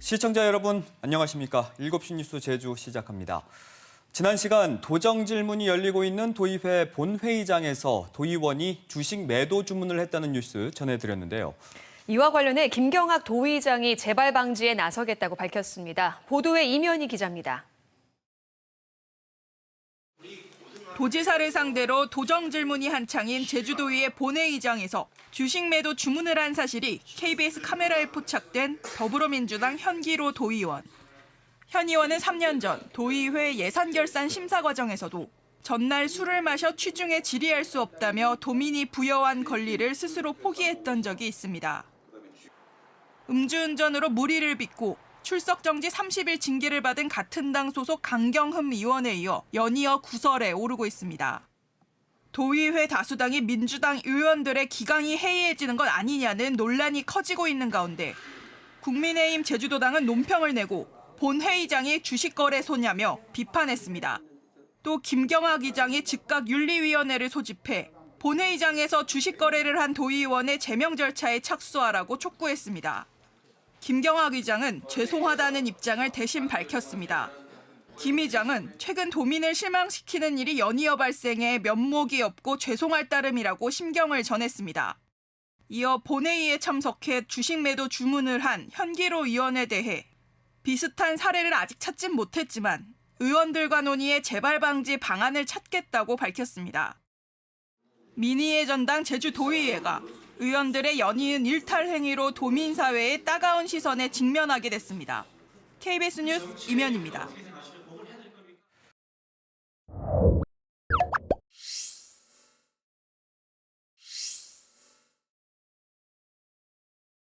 시청자 여러분 안녕하십니까? 7시 뉴스 제주 시작합니다. 지난 시간 도정 질문이 열리고 있는 도의회 본회의장에서 도의원이 주식 매도 주문을 했다는 뉴스 전해드렸는데요. 이와 관련해 김경학 도의장이 재발 방지에 나서겠다고 밝혔습니다. 보도에 이면희 기자입니다. 도지사를 상대로 도정 질문이 한창인 제주도의회 본회의장에서 주식 매도 주문을 한 사실이 KBS 카메라에 포착된 더불어민주당 현기로 도의원. 현 의원은 3년 전 도의회 예산 결산 심사 과정에서도 전날 술을 마셔 취중에 질의할 수 없다며 도민이 부여한 권리를 스스로 포기했던 적이 있습니다. 음주운전으로 무리를 빚고 출석 정지 30일 징계를 받은 같은 당 소속 강경흠 의원에 이어 연이어 구설에 오르고 있습니다. 도의회 다수당이 민주당 의원들의 기강이 해이해지는 것 아니냐는 논란이 커지고 있는 가운데 국민의힘 제주도당은 논평을 내고 본회의장이 주식거래 소냐며 비판했습니다. 또 김경학 의장이 즉각 윤리위원회를 소집해 본회의장에서 주식거래를 한 도의원의 제명 절차에 착수하라고 촉구했습니다. 김경학 의장은 죄송하다는 입장을 대신 밝혔습니다. 김 의장은 최근 도민을 실망시키는 일이 연이어 발생해 면목이 없고 죄송할 따름이라고 심경을 전했습니다. 이어 본회의에 참석해 주식 매도 주문을 한 현기로 의원에 대해 비슷한 사례를 아직 찾진 못했지만 의원들과 논의해 재발 방지 방안을 찾겠다고 밝혔습니다. 민의회 전당 제주도의회가 의원들의 연이은 일탈 행위로 도민 사회의 따가운 시선에 직면하게 됐습니다. KBS 뉴스 이면입니다.